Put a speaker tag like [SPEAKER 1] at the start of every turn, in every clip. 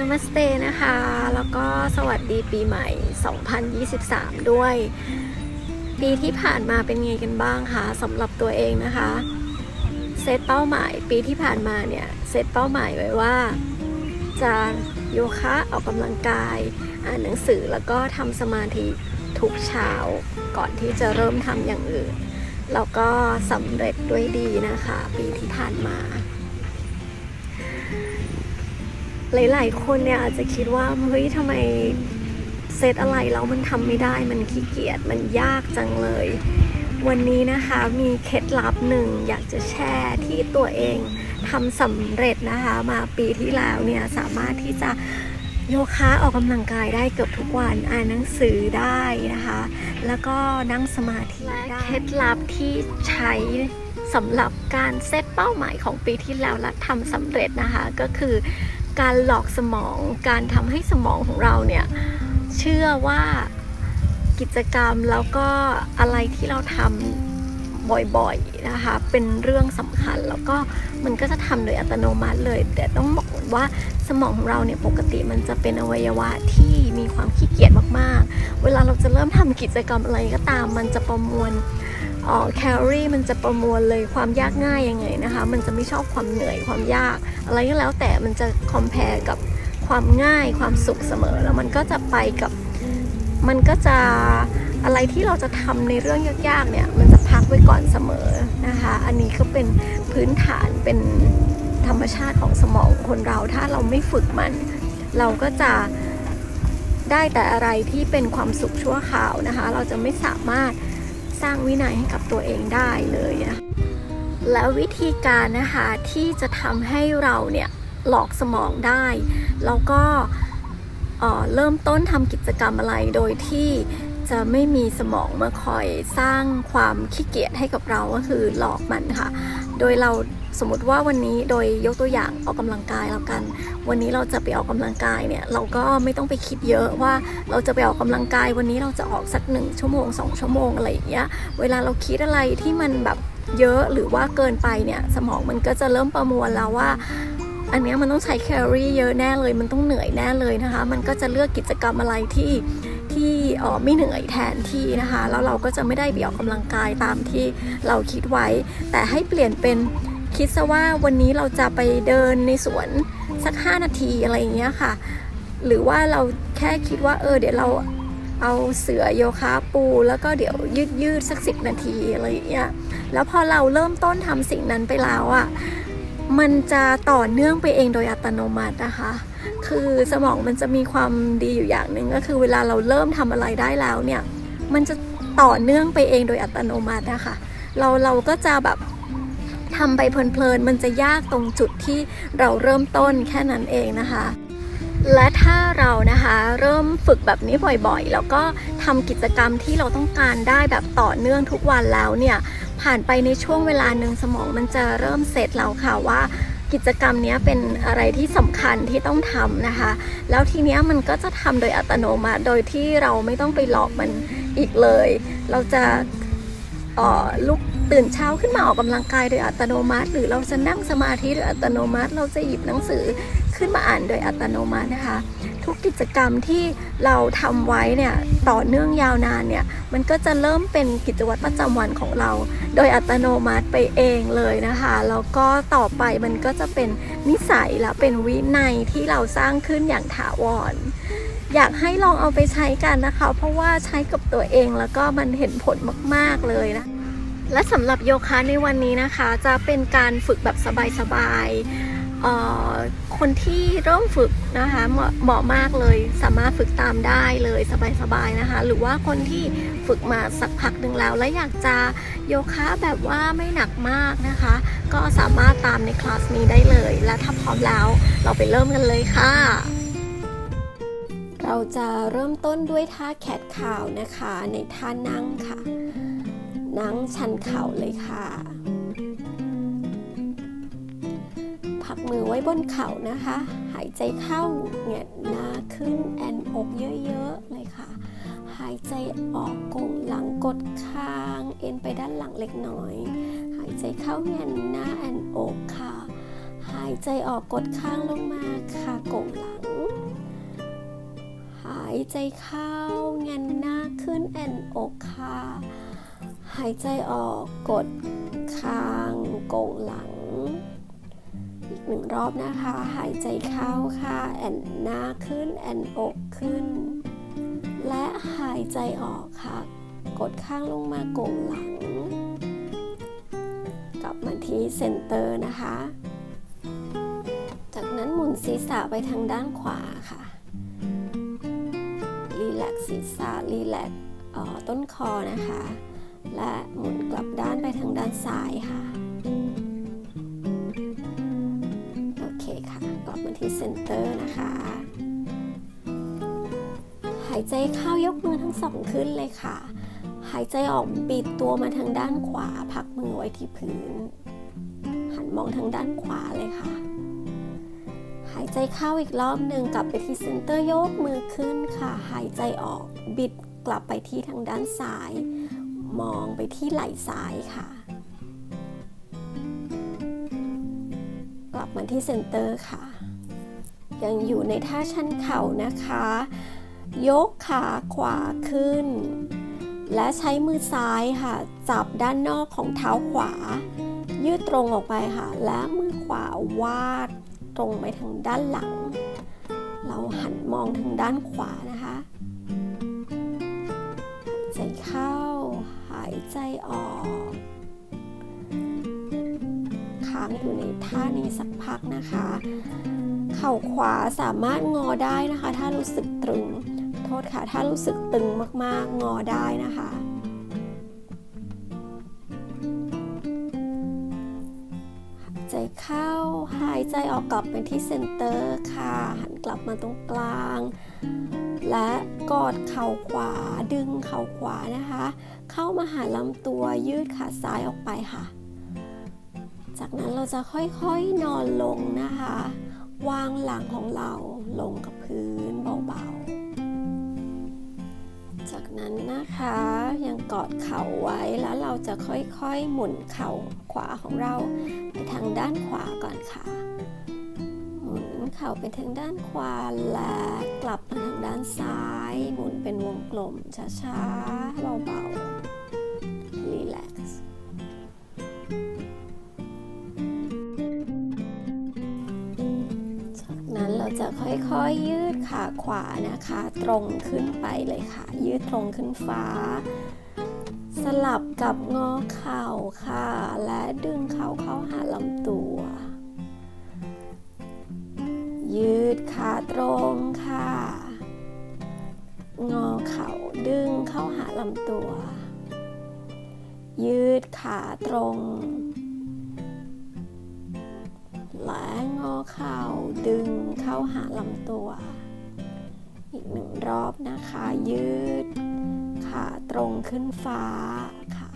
[SPEAKER 1] นามัสเตนะคะ แล้วก็สวัสดีปีใหม่ 2023 ด้วย ปีที่ผ่านมาเป็นไงกันบ้างคะสำหรับตัวเองนะคะ เซตเป้าหมายปีที่ผ่านมาเนี่ย เซตเป้าหมายไว้ว่า จะโยคะออกกำลังกาย อ่านหนังสือแล้วก็ทำสมาธิทุกเช้าก่อนที่จะเริ่มทำอย่างอื่น แล้วก็สำเร็จด้วยดีนะคะ ปีที่ผ่านมา หลาย ๆ คนเนี่ยอาจจะคิดว่าเฮ้ยทำไมเซตอะไรแล้วมันทำไม่ได้มันขี้เกียจมันยากจังเลย วันนี้นะคะมีเคล็ดลับหนึ่งอยากจะแชร์ที่ตัวเองทำสำเร็จนะคะ มาปีที่แล้วเนี่ยสามารถที่จะโยคะออกกำลังกายได้เกือบทุกวันอ่านหนังสือได้นะคะ แล้วก็นั่งสมาธิได้เคล็ดลับที่ใช้สำหรับการเซตเป้าหมายของปีที่แล้วและทำสำเร็จนะคะก็คือ การหลอกสมอง การทำให้สมองของเราเนี่ย เชื่อว่ากิจกรรมแล้วก็อะไรที่เราทำบ่อยๆนะคะ เป็นเรื่องสำคัญแล้วก็มันก็จะทำโดยอัตโนมัติเลย แต่ต้องบอกว่าสมองของเราเนี่ยปกติมันจะเป็นอวัยวะที่มีความขี้เกียจมากๆ เวลาเราจะเริ่มทำกิจกรรมอะไรก็ตาม มันจะประมวล ออแคลอรี่มันจะประมวลเลยความยากง่ายยังไงนะคะ มันจะไม่ชอบความเหนื่อยความยาก อะไรก็แล้วแต่มันจะคอมเพลกับความง่ายความสุขเสมอ แล้วมันก็จะไปกับมันก็จะอะไรที่เราจะทำในเรื่องยากๆเนี่ย มันจะพักไว้ก่อนเสมอนะคะ อันนี้ก็เป็นพื้นฐานเป็นธรรมชาติของสมองคนเรา ถ้าเราไม่ฝึกมัน เราก็จะได้แต่อะไรที่เป็นความสุขชั่วคราวนะคะ เราจะไม่สามารถ สร้างวินัยให้กับตัวเองได้เลยนะและวิธีการนะคะที่จะทำให้เราเนี่ยหลอกสมองได้แล้วก็เออเริ่มต้นทำกิจกรรมอะไรโดยที่จะไม่มีสมองมาคอยสร้างความขี้เกียจให้กับเราก็คือหลอกมันค่ะ โดยเราสมมติว่าวันนี้โดยยกตัวอย่างออกกำลังกายแล้วกัน วันนี้เราจะไปออกกำลังกายเนี่ยเราก็ไม่ต้องไปคิดเยอะว่าเราจะไปออกกำลังกาย วันนี้เราจะออกสักหนึ่งชั่วโมงสองชั่วโมงอะไรอย่างเงี้ยเวลาเราคิดอะไรที่มันแบบเยอะหรือว่าเกินไปเนี่ยสมองมันก็จะเริ่มประมวลแล้วว่าอันเนี้ยมันต้องใช้แคลอรี่เยอะแน่เลย มันต้องเหนื่อยแน่เลยนะคะ มันก็จะเลือกกิจกรรมอะไรที่ ที่ไม่เหนื่อยแทนที่นะคะ แล้วเราก็จะไม่ได้ไปออกกำลังกายตามที่เราคิดไว้ แต่ให้เปลี่ยนเป็นคิดซะว่าวันนี้เราจะไปเดินในสวนสัก 5 นาทีอะไรอย่างเงี้ยค่ะ หรือว่าเราแค่คิดว่าเออเดี๋ยวเราเอาเสือโยคะปูแล้วก็เดี๋ยวยืดยืดสักสินาทีอะไรอย่างเงี้ย แล้วพอเราเริ่มต้นทำสิ่งนั้นไปแล้วอะ่ะ มันจะต่อเนื่องไปเองโดยอัตโนมัตินะคะ คือสมองมันจะมีความดีอยู่อย่างหนึ่งก็คือเวลาเราเริ่มทำอะไรได้แล้วเนี่ย มันจะต่อเนื่องไปเองโดยอัตโนมัตินะคะเราเราก็จะแบบทำไปเพลินๆ มันจะยากตรงจุดที่เราเริ่มต้นแค่นั้นเองนะคะ และถ้าเรานะคะเริ่มฝึกแบบนี้บ่อยๆ แล้วก็ทำกิจกรรมที่เราต้องการได้แบบต่อเนื่องทุกวันแล้วเนี่ย ผ่านไปในช่วงเวลาหนึ่งสมองมันจะเริ่มเสร็จแล้วค่ะว่า กิจกรรมนี้เป็นอะไรที่สำคัญที่ต้องทำนะคะ แล้วทีเนี้ยมันก็จะทำโดยอัตโนมัติโดยที่เราไม่ต้องไปหลอกมันอีกเลย เราจะออลุก ตื่นเช้าขึ้นมาออกกำลังกายโดยอัตโนมัติ หรือเราจะนั่งสมาธิโดยอัตโนมัติ เราจะหยิบหนังสือขึ้นมาอ่านโดยอัตโนมัตินะคะ ทุกกิจกรรมที่เราทำไว้เนี่ยต่อเนื่องยาวนานเนี่ยมันก็จะเริ่มเป็นกิจวัตรประจำวันของเรา โดยอัตโนมัติไปเองเลยนะคะแล้วก็ต่อไปมันก็จะเป็นนิสัยและเป็นวินัยที่เราสร้างขึ้นอย่างถาวรอยากให้ลองเอาไปใช้กันนะคะ เพราะว่าใช้กับตัวเองแล้วก็มันเห็นผลมาก ๆ เลยนะ และสำหรับโยคะในวันนี้นะคะ จะเป็นการฝึกแบบสบายๆคนที่เริ่มฝึกนะคะเหมาะเหมาะมากเลยสามารถฝึกตามได้เลยสบายๆนะคะ หรือว่าคนที่ฝึกมาสักพักหนึ่งแล้ว และอยากจะโยคะแบบว่าไม่หนักมากนะคะ ก็สามารถตามในคลาสนี้ได้เลย และถ้าพร้อมแล้วเราไปเริ่มกันเลยค่ะเราจะเริ่มต้นด้วยท่าแขนข่าวนะคะ ในท่านั่งค่ะ นั่งชันเข่าเลยค่ะ พักมือไว้บนเข่านะคะ หายใจเข้าเงยหน้าขึ้นแอนอกเยอะๆเลยค่ะ หายใจออกกงหลังกดคาง เอ็นไปด้านหลังเล็กน้อย หายใจเข้าเงยหน้าแอนอกค่ะ หายใจออกกดข้างลงมาค่ะกงหลัง หายใจเข้าเงนหน้าขึ้นแอนอกค่ะ หายใจออกกดคางโก่งหลัง อีกหนึ่งรอบนะคะ หายใจเข้าค่ะ แอนหน้าขึ้น แอนอกขึ้น และหายใจออกค่ะ กดข้างลงมาโก่งหลัง กลับมาที่เซนเตอร์นะคะ จากนั้นหมุนศีรษะไปทางด้านขวาค่ะรีแลกซ์ศีรษะรีแลกซ์ต้นคอนะคะ และหมุนกลับด้านไปทางด้านซ้ายค่ะ โอเคค่ะ กลับมาที่เซนเตอร์นะคะ หายใจเข้ายกมือทั้งสองขึ้นเลยค่ะ หายใจออกบิดตัวมาทางด้านขวา พักมือไว้ที่พื้น หันมองทางด้านขวาเลยค่ะ หายใจเข้าอีกรอบหนึ่งกลับไปที่เซนเตอร์ยกมือขึ้นค่ะ หายใจออกบิดกลับไปที่ทางด้านซ้าย มองไปที่ไหล่ซ้ายค่ะ กลับมาที่เซนเตอร์ค่ะ ยังอยู่ในท่าชันเข่านะคะ ยกขาขวาขึ้น และใช้มือซ้ายค่ะ จับด้านนอกของเท้าขวา ยืดตรงออกไปค่ะ และมือขวาวาดตรงไปทางด้านหลัง เราหันมองทางด้านขวานะคะใจเข้าายใจออก ค้างอยู่ในท่านี้สักพักนะคะ เข่าขวาสามารถงอได้นะคะ ถ้ารู้สึกตรึง โทษค่ะ ถ้ารู้สึกตึงมากๆ งอได้นะคะใจเข้าหายใจออกกลับไปที่เซนเตอร์ค่ะ หันกลับมาตรงกลาง และกอดเข่าขวาดึงเข่าขวานะคะ เข้ามาหาลำตัวยืดขาซ้ายออกไปค่ะ จากนั้นเราจะค่อยๆนอนลงนะคะ วางหลังของเราลงกับพื้นเบาๆ จากนั้นนะคะยังกอดเข่าไว้แล้วเราจะค่อยๆหมุนเข่าขวาของเราไปทางด้านขวาก่อนค่ะ เข่าไปทางด้านขวาและกลับมาทางด้านซ้าย หมุนเป็นวงกลมช้าๆเบาๆรีแลกซ์จากนั้นเราจะค่อยๆยืดขาขวานะคะ ตรงขึ้นไปเลยค่ะ ยืดตรงขึ้นฟ้า สลับกับงอเข่าค่ะ และดึงเข่าเข้าหาลำตัว ยืดขาตรงค่ะ งอเข่าดึงเข้าหาลำตัว ยืดขาตรงและงอเข่าดึงเข้าหาลำตัว อีกหนึ่งรอบนะคะ ยืดขาตรงขึ้นฟ้าค่ะ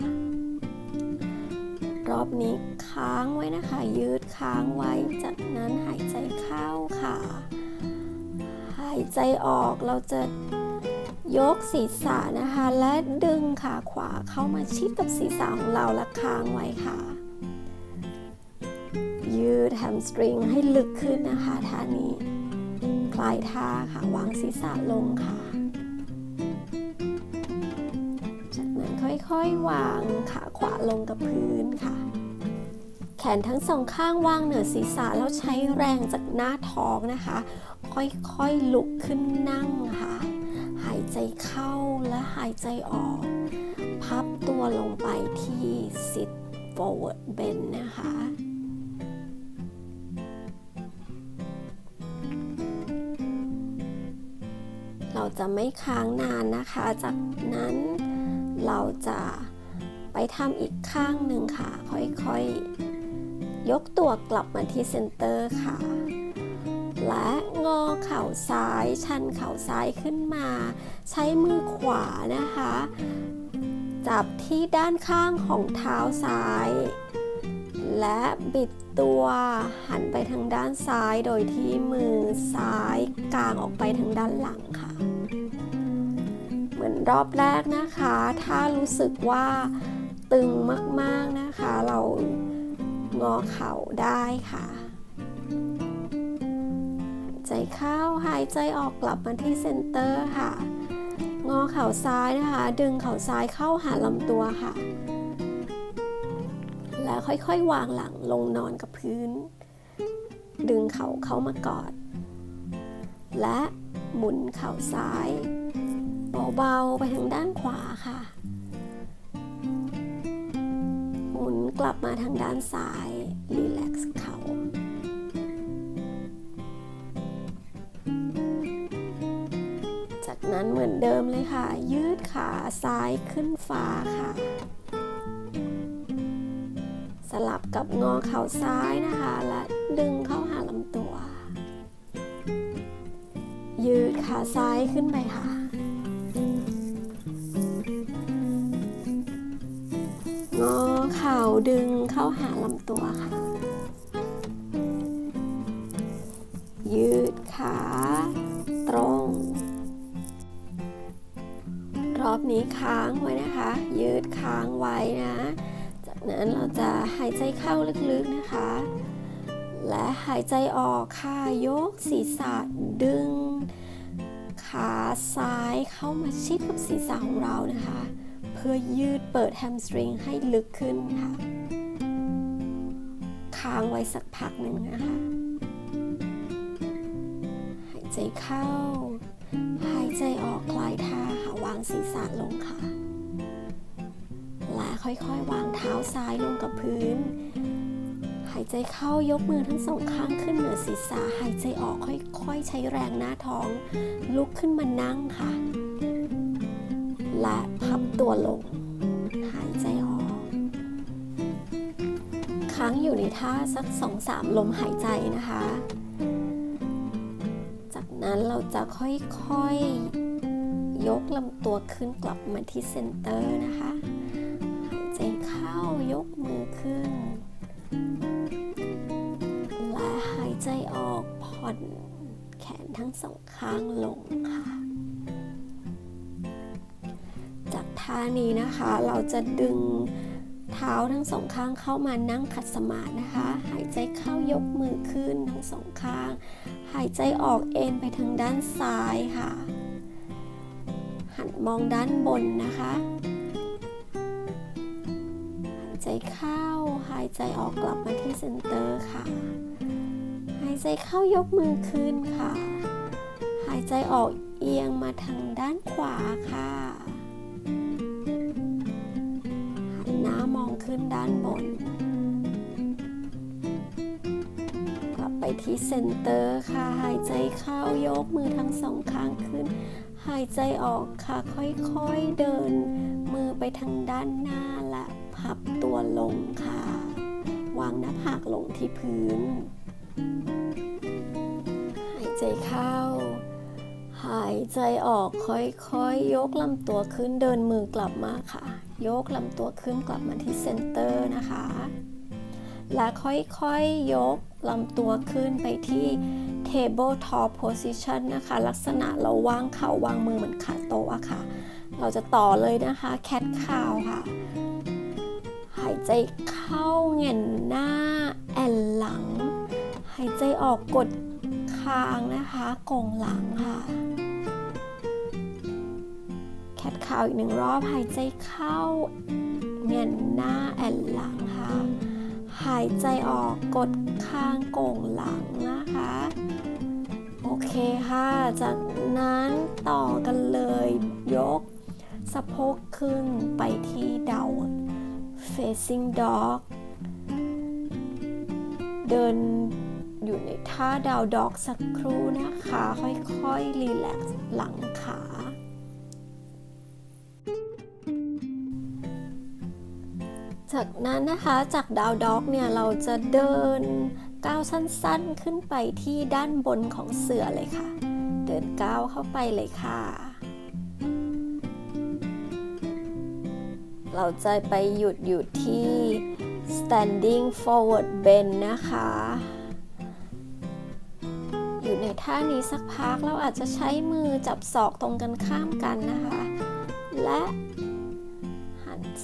[SPEAKER 1] รอบนี้ค้างไว้นะคะ ยืด ค้างไว้ จากนั้นหายใจเข้าค่ะ หายใจออกเราจะยกศีรษะนะคะ และดึงขาขวาเข้ามาชิดกับศีรษะของเราและค้างไว้ค่ะ ยืดแฮมสตริงให้ลึกขึ้นนะคะท่านี้ คลายท่าค่ะ วางศีรษะลงค่ะ จากนั้นค่อยๆ วางขาขวาลงกับพื้นค่ะ ขนทั้งสองข้างวางเหนือศีรษะแล้วใช้แรงจากหน้าท้องนะคะ ค่อยๆลุกขึ้นนั่งค่ะ หายใจเข้าและหายใจออก พับตัวลงไปที่ sit forward bend นะคะ เราจะไม่ค้างนานนะคะ จากนั้นเราจะไปทำอีกข้างหนึ่งค่ะ ค่อยๆ ยกตัวกลับมาที่เซนเตอร์ค่ะ และงอเข่าซ้าย ชันเข่าซ้ายขึ้นมา ใช้มือขวานะคะ จับที่ด้านข้างของเท้าซ้าย และบิดตัวหันไปทางด้านซ้ายโดยที่มือซ้ายกางออกไปทางด้านหลังค่ะ เหมือนรอบแรกนะคะ ถ้ารู้สึกว่าตึงมากๆนะคะ เรา งอเข่าได้ค่ะ ใจเข้าหายใจออกกลับมาที่เซนเตอร์ค่ะ งอเข่าซ้ายนะคะ ดึงเข่าซ้ายเข้าหาลำตัวค่ะ แล้วค่อยๆวางหลังลงนอนกับพื้น ดึงเข่าเข้ามากอด และหมุนเข่าซ้ายเบาๆไปทางด้านขวาค่ะ หมุนกลับมาทางด้านซ้าย รีแลกซ์เข่าจากนั้นเหมือนเดิมเลยค่ะ ยืดขาซ้ายขึ้นฟ้าค่ะ สลับกับงอเข่าซ้ายนะคะ และดึงเข้าหาลำตัว ยืดขาซ้ายขึ้นไปค่ะ ข่าดึงเข้าหาลำตัวค่ะ ยืดขา ตรง รอบนี้ค้างไว้นะคะ ยืดค้างไว้นะ จากนั้นเราจะหายใจเข้าลึกๆนะคะ และหายใจออกค่ะยกศีรษะดึง ขาซ้ายเข้ามาชิดกับศีรษะของเรานะคะ พื่อยืดเปิดแฮมสตริงให้ลึกขึ้นค่ะ ค้างไว้สักพักหนึ่งนะคะ หายใจเข้า หายใจออกคลายท่าค่ะวางศีรษะลงค่ะ และค่อยๆ วางเท้าซ้ายลงกับพื้น หายใจเข้ายกมือทั้งสองข้างขึ้นเหนือศีรษะ หายใจออกค่อยๆ ใช้แรงหน้าท้อง ลุกขึ้นมานั่งค่ะ และพับตัวลง หายใจออก ค้างอยู่ในท่าสักสองสามลมหายใจนะคะ จากนั้นเราจะค่อยๆ ยกลำตัวขึ้นกลับมาที่เซนเตอร์นะคะหายใจเข้ายกมือขึ้น และหายใจออกผ่อนแขนทั้งสองข้างลงค่ะ ท่านี้นะคะ เราจะดึงเท้าทั้งสองข้างเข้ามานั่งขัดสมาธินะคะ หายใจเข้ายกมือขึ้นทั้งสองข้าง หายใจออกเอ็นไปทางด้านซ้ายค่ะ หันมองด้านบนนะคะ หายใจเข้า หายใจออกกลับมาที่เซนเตอร์ค่ะ หายใจเข้ายกมือขึ้นค่ะ หายใจออกเอียงมาทางด้านขวาค่ะ ขึ้นด้านบน กลับไปที่เซนเตอร์ค่ะ หายใจเข้ายกมือทั้งสองข้างขึ้น หายใจออกค่ะค่อยๆเดิน มือไปทางด้านหน้าและพับตัวลงค่ะ วางหน้าผากลงที่พื้น หายใจเข้าหายใจออกค่อยๆยกลำตัวขึ้นเดินมือกลับมาค่ะ ยกลำตัวขึ้นกลับมาที่เซนเตอร์นะคะ และค่อยๆยกลำตัวขึ้นไปที่ table top position นะคะ ลักษณะเราวางเข่าวางมือเหมือนขาโต๊ะอะค่ะ เราจะต่อเลยนะคะ cat cow ค่ะ หายใจเข้าเงนหน้าแอนหลัง หายใจออกกดคางนะคะกงหลังค่ะ แคทคาวอีกหนึ่งรอบหายใจเข้าเงียนหน้าแอนหลังค่ะ หายใจออกกดคางโก่งหลังนะคะ โอเคค่ะ จากนั้นต่อกันเลยยกสะโพกขึ้นไปที่เดา facing dog เดินอยู่ในท่าดาวด็อกสักครู่นะคะ ค่อยๆ รีแลกซ์หลังขา จากนั้นนะคะจากดาวด็อกเนี่ยเราจะเดินก้าวสั้นๆขึ้นไปที่ด้านบนของเสือเลยค่ะ เดินก้าวเข้าไปเลยค่ะ เราจะไปหยุดอยู่ที่ standing forward bend นะคะ อยู่ในท่านี้สักพักเราอาจจะใช้มือจับศอกตรงกันข้ามกันนะคะ และ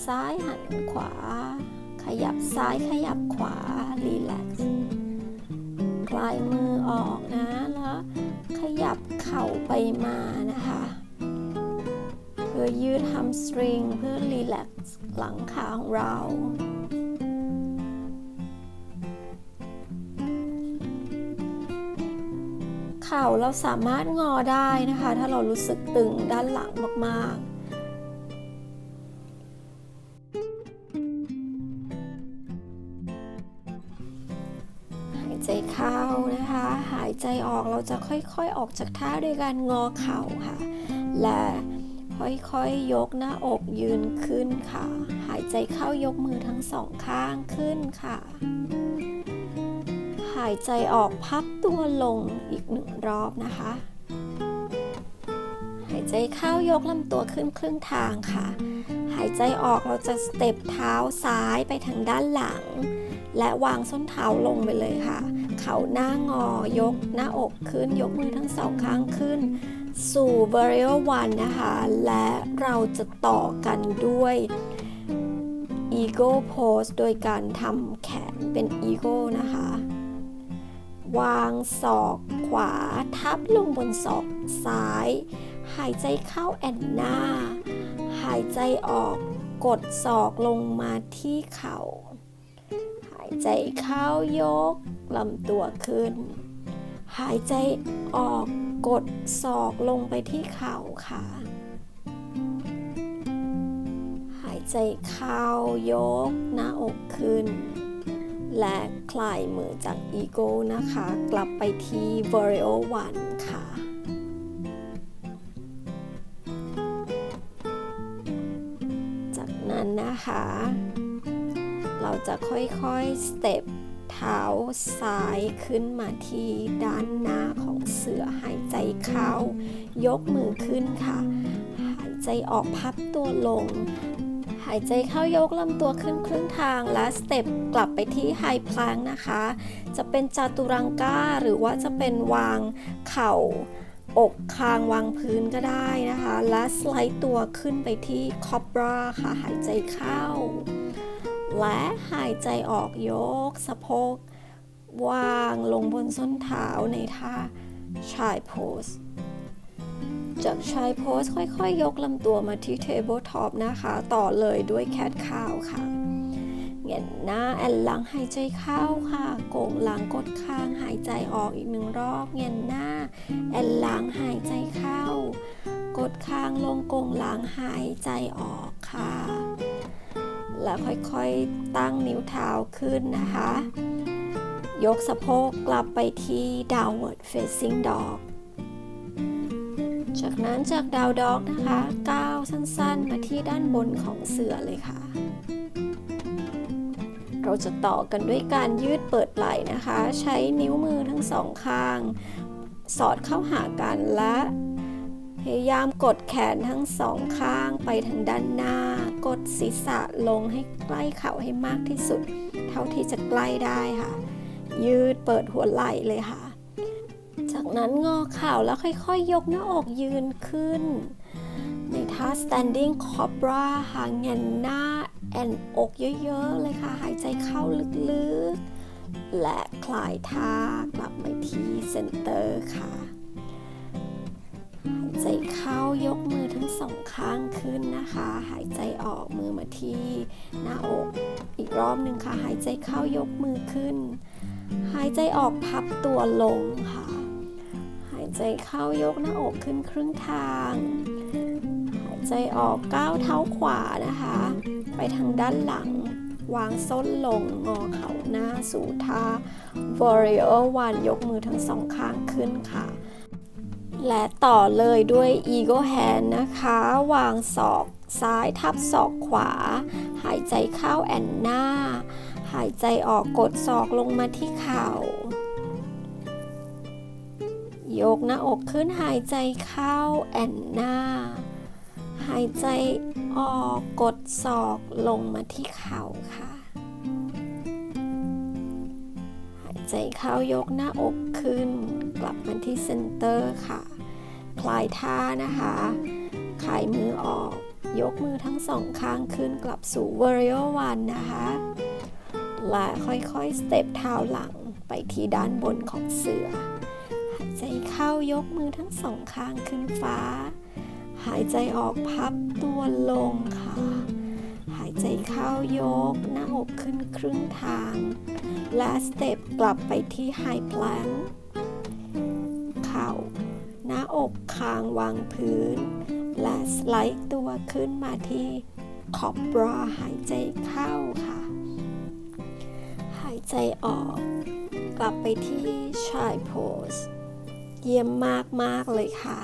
[SPEAKER 1] ซ้ายหันขวา ขยับซ้ายขยับขวา รีแลกซ์คลายมือออกนะ แล้วขยับเข่าไปมานะคะเพื่อยืดฮัมสตริง เพื่อรีแลกซ์หลังขาของเราเข่าเราสามารถงอได้นะคะ ถ้าเรารู้สึกตึงด้านหลังมากๆ เข้านะคะ หายใจออกเราจะค่อยๆออกจากท่าด้วยการงอเข่าค่ะ และค่อยๆยกหน้าอกยืนขึ้นค่ะ หายใจเข้ายกมือทั้งสองข้างขึ้นค่ะ หายใจออกพับตัวลงอีกหนึ่งรอบนะคะ หายใจเข้ายกลำตัวขึ้นครึ่งทางค่ะ หายใจออกเราจะสเต็ปเท้าซ้ายไปทางด้านหลัง และวางส้นเท้าลงไปเลยค่ะ เข่าหน้างอยกหน้าอกขึ้น ยกมือทั้งสองข้างขึ้น สู่ Varial One นะคะ และเราจะต่อกันด้วย Ego Pose โดยการทำแขนเป็น Ego นะคะ วางศอกขวาทับลงบนศอกซ้าย หายใจเข้าแอนหน้า หายใจออกกดศอกลงมาที่เข่าายใจเข้ายกลำตัวขึ้น หายใจออกกดศอกลงไปที่เข่าค่ะ หายใจเข้ายกหน้าอกขึ้น และคลายมือจากอีโก้นะคะ กลับไปที่ Vario One ค่ะจากนั้นนะคะ เราจะค่อยๆสเต็ปเท้าซ้ายขึ้นมาที่ด้านหน้าของเสือหายใจเข้า ยกมือขึ้นค่ะ หายใจออกพับตัวลง หายใจเข้ายกลำตัวขึ้นครึ่งทางและสเต็ปกลับไปที่ไฮพลางนะคะ จะเป็นจาตุรังก้าหรือว่าจะเป็นวางเข่าอกคางวางพื้นก็ได้นะคะ และสไลด์ตัวขึ้นไปที่คอบราค่ะ หายใจเข้า และหายใจออกยกสะโพก วางลงบนส้นเท้าในท่าชายโพสจากชายโพสค่อยๆยยกลำตัวมาที่เทเบิลท็อปนะคะ ต่อเลยด้วยแคทข้าวค่ะเงยหน้าแอนหลังหายใจเข้าค่ะโก่งหลังกดคางหายใจออกอีกหนึ่งรอบเงยหน้าแอนหลังหายใจเข้า กดคางลงโก่งหลังหายใจออกค่ะ แล้วค่อยๆตั้งนิ้วเท้าขึ้นนะคะ ยกสะโพกกลับไปที่ downward facing dog จากนั้นจากดาวด็อกนะคะก้าวสั้นๆ มาที่ด้านบนของเสือเลยค่ะ เราจะต่อกันด้วยการยืดเปิดไหล่นะคะ ใช้นิ้วมือทั้งสองข้าง สอดเข้าหากันและ พยายามกดแขนทั้งสองข้างไปทางด้านหน้า กดศีรษะลงให้ใกล้เข่าให้มากที่สุด เท่าที่จะใกล้ได้ค่ะ ยืดเปิดหัวไหล่เลยค่ะ จากนั้นงอเข่าแล้วค่อยๆยยกหน้าอกยืนขึ้น ในท่า standing cobra หางเงนหน้าแอนอกเยอะๆเลยค่ะ หายใจเข้าลึกๆ และคลายท่ากลับมาที่เซนเตอร์ค่ะ หายใจเข้ายกมือทั้งสองข้างขึ้นนะคะ หายใจออกมือมาที่หน้าอก อีกรอบหนึ่งค่ะ หายใจเข้ายกมือขึ้น หายใจออกพับตัวลงค่ะ หายใจเข้ายกหน้าอกขึ้นครึ่งทาง หายใจออกก้าวเท้าขวานะคะ ไปทางด้านหลังวางส้นลงงอเข่าหน้าสู่ท่า Warrior One ยกมือทั้งสองข้างขึ้นค่ะ และต่อเลยด้วย Eagle Hand นะคะ วางศอกซ้ายทับศอกขวา หายใจเข้าแอนหน้า หายใจออกกดศอกลงมาที่เข่า ยกหน้าอกขึ้นหายใจเข้าแอนหน้า หายใจออกกดศอกลงมาที่เข่าค่ะ หายใจเข้ายกหน้าอกขึ้น กลับมาที่เซนเตอร์ค่ะ คลายท่านะคะคลายมือออก ยกมือทั้งสองข้างขึ้นกลับสู่ Warrior One นะคะและค่อยๆ สเต็ปเท้าหลังไปที่ด้านบนของเสือ หายใจเข้ายกมือทั้งสองข้างขึ้นฟ้า หายใจออกพับตัวลงค่ะ หายใจเข้ายกหน้าอกขึ้นครึ่งทาง และสเต็ปกลับไปที่ไฮพล n งเข่า หน้าอกคางวางพื้น และสไลด์ตัวขึ้นมาที่ขอบบราหายใจเข้าค่ะ หายใจออก กลับไปที่ชายโพสเยี่ยมมาก ๆ เลยค่ะ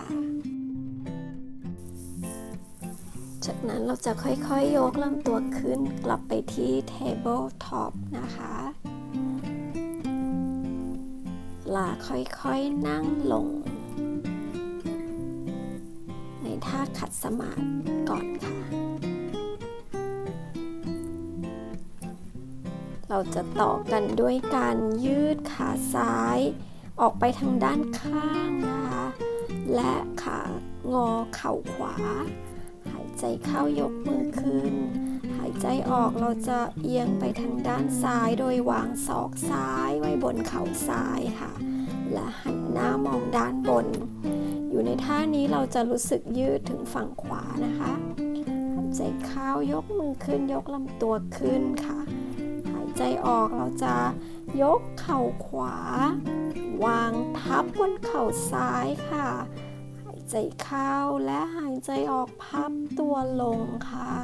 [SPEAKER 1] จากนั้นเราจะค่อยๆยกลำตัวขึ้นกลับไปที่ table top นะคะลาค่อยๆนั่งลง ท่าขัดสมาธิก่อนค่ะ เราจะต่อกันด้วยการยืดขาซ้าย ออกไปทางด้านข้างนะคะ และขางอเข่าขวา หายใจเข้ายกมือขึ้น หายใจออกเราจะเอียงไปทางด้านซ้ายโดยวางศอกซ้ายไว้บนเข่าซ้ายค่ะ และหันหน้ามองด้านบน อยู่ในท่านี้เราจะรู้สึกยืดถึงฝั่งขวานะคะหายใจเข้ายกมือขึ้นยกลำตัวขึ้นค่ะ หายใจออกเราจะยกเข่าขวา วางทับบนเข่าซ้ายค่ะ หายใจเข้าและหายใจออกพับตัวลงค่ะ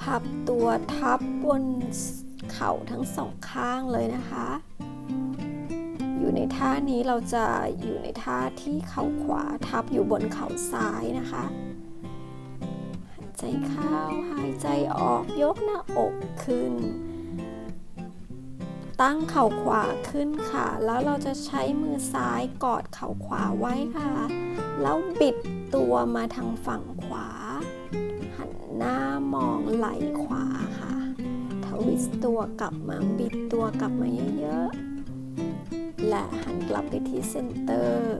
[SPEAKER 1] พับตัวทับบนเข่าทั้งสองข้างเลยนะคะ อยู่ในท่านี้เราจะอยู่ในท่าที่เข่าขวาทับอยู่บนเข่าซ้ายนะคะหายใจเข้าหายใจออกยกหน้าอกขึ้น ตั้งเข่าขวาขึ้นค่ะ แล้วเราจะใช้มือซ้ายกอดเข่าขวาไว้ค่ะ แล้วบิดตัวมาทางฝั่งขวา หันหน้ามองไหล่ขวาค่ะทวิสต์ตัวกลับมาบิดตัวกลับมาเยอะๆ และหันกลับไปที่เซนเตอร์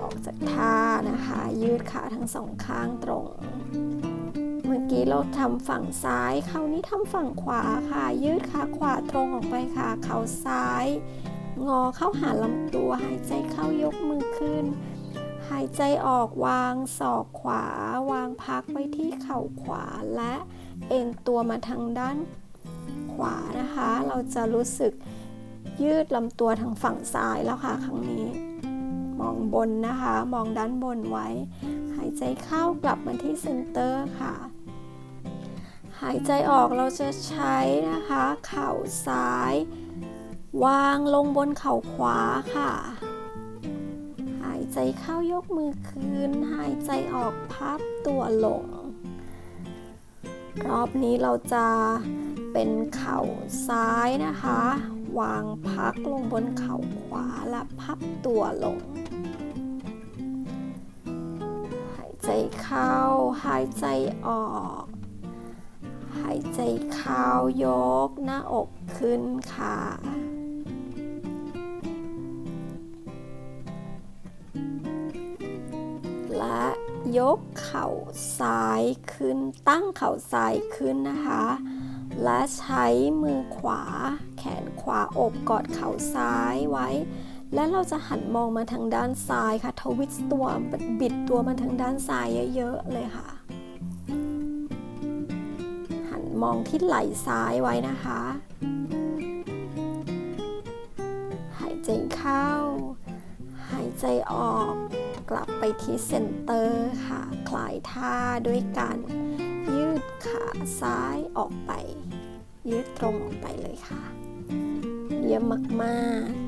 [SPEAKER 1] ออกจากท่านะคะ ยืดขาทั้งสองข้างตรง เมื่อกี้เราทำฝั่งซ้ายคราวนี้ทำฝั่งขวาค่ะ ยืดขาขวาตรงออกไปค่ะ เข่าซ้าย งอเข้าหาลำตัว หายใจเข้ายกมือขึ้น หายใจออกวางศอกขวา วางพักไว้ที่เข่าขวาและเอ็นตัวมาทางด้านขวานะคะ เราจะรู้สึก ยืดลำตัวทางฝั่งซ้ายแล้วค่ะ ครั้งนี้ มองบนนะคะ มองด้านบนไว้ หายใจเข้ากลับมาที่เซนเตอร์ค่ะ หายใจออกเราจะใช้นะคะ เข่าซ้าย วางลงบนเข่าขวาค่ะ หายใจเข้ายกมือคืน หายใจออกพับตัวลง รอบนี้เราจะเป็นเข่าซ้ายนะคะ วางพักลงบนเข่าขวาและพับตัวลง หายใจเข้า หายใจออก หายใจเข้ายกหน้าอกขึ้นค่ะ และยกเข่าซ้ายขึ้นตั้งเข่าซ้ายขึ้นนะคะ และใช้มือขวา แขนขวาอบกอดเข่าซ้ายไว้ และเราจะหันมองมาทางด้านซ้ายค่ะ ทวิสต์ตัวบิดตัวมาทางด้านซ้ายเยอะๆเลยค่ะ หันมองที่ไหล่ซ้ายไว้นะคะ หายใจเข้า หายใจออก กลับไปที่เซนเตอร์ค่ะ คลายท่าด้วยการ ยืดขาซ้ายออกไป ยืดตรงออกไปเลยค่ะ เยี่ยมมากๆ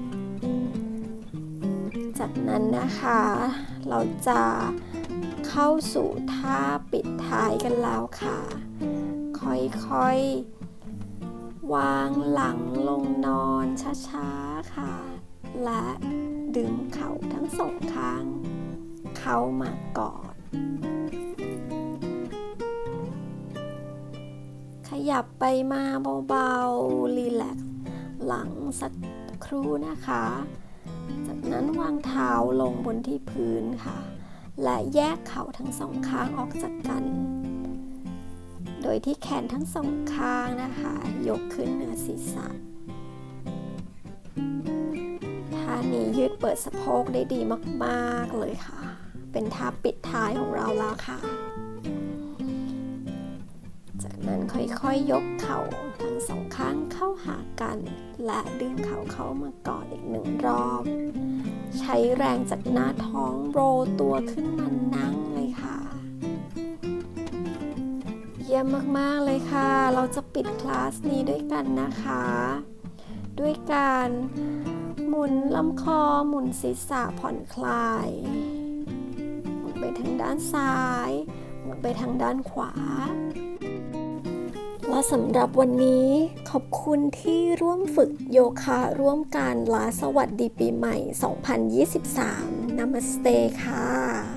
[SPEAKER 1] จากนั้นนะคะ เราจะเข้าสู่ท่าปิดท้ายกันแล้วค่ะ ค่อยๆ วางหลังลงนอนช้าๆ ค่ะ และดึงเข่าทั้งสองข้าง เข้ามากอด ยับไปมาเบาๆ รีแลกซ์หลังสักครู่นะคะ จากนั้นวางเท้าลงบนที่พื้นค่ะ และแยกเข่าทั้งสองข้างออกจากกัน โดยที่แขนทั้งสองข้างนะคะ ยกขึ้นเหนือศีรษะท่านี้ยืดเปิดสะโพกได้ดีมาก ๆ เลยค่ะ เป็นท่าปิดท้ายของเราแล้วค่ะ นั้นค่อยๆยกเข่าทั้งสองข้างเข้าหากัน และดึงเข่าเข้ามากอดอีกหนึ่งรอบ ใช้แรงจากหน้าท้องโรตัวขึ้นมานั่งเลยค่ะ เยี่ยมมากๆเลยค่ะ เราจะปิดคลาสนี้ด้วยกันนะคะ ด้วยการหมุนลำคอหมุนศีรษะผ่อนคลายหมุนไปทางด้านซ้ายหมุนไปทางด้านขวา และสำหรับวันนี้ขอบคุณที่ร่วมฝึกโยคะร่วมกันลาสวัสดีปีใหม่ 2023 นามัสเตค่ะ